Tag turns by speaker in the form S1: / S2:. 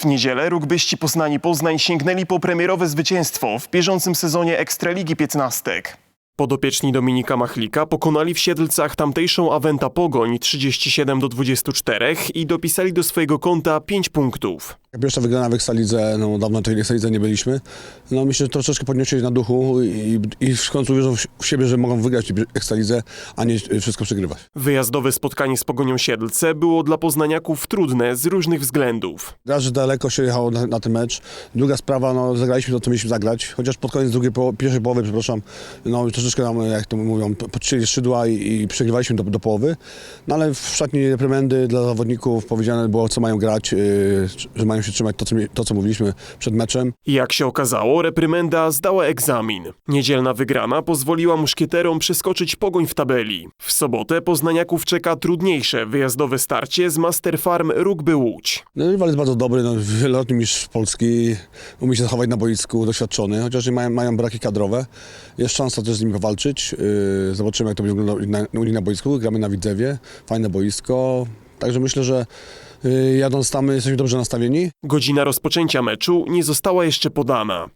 S1: W niedzielę rugbyści Poznani Poznań sięgnęli po premierowe zwycięstwo w bieżącym sezonie Ekstraligi 15. Podopieczni Dominika Machlika pokonali w Siedlcach tamtejszą Awenta Pogoń 37 do 24 i dopisali do swojego konta 5 punktów.
S2: Pierwsza wygrana w Ekstralidze, no dawno tej Ekstralidze nie byliśmy. No myślę, że troszeczkę podnieśli na duchu i, i w końcu wierzą w, siebie, że mogą wygrać Ekstralidze, a nie wszystko przegrywać.
S1: Wyjazdowe spotkanie z Pogonią Siedlce było dla poznaniaków trudne z różnych względów.
S2: Raz, że daleko się jechało na, na ten mecz. Druga sprawa, no zagraliśmy to, co mieliśmy zagrać. Chociaż pod koniec drugiej, pierwszej połowy, przepraszam, no troszeczkę nam, jak to mówią, podcięli szydła i, i przegrywaliśmy do, do połowy. No ale w szatni reprymendy dla zawodników powiedziane było, co mają grać, yy, że mają się trzymać to co, to, co mówiliśmy przed meczem.
S1: Jak się okazało, reprymenda zdała egzamin. Niedzielna wygrana pozwoliła muszkieterom przeskoczyć pogoń w tabeli. W sobotę poznaniaków czeka trudniejsze wyjazdowe starcie z Master Farm Rugby Łódź.
S2: No, rywal jest bardzo dobry, no, wieloletni mistrz Polski, umie się zachować na boisku, doświadczony, chociaż i mają, mają braki kadrowe. Jest szansa też z nim walczyć. Yy, zobaczymy, jak to będzie wyglądało na, u nich na boisku. Gramy na Widzewie, fajne boisko. Także myślę, że jadąc tam jesteśmy dobrze nastawieni.
S1: Godzina rozpoczęcia meczu nie została jeszcze podana.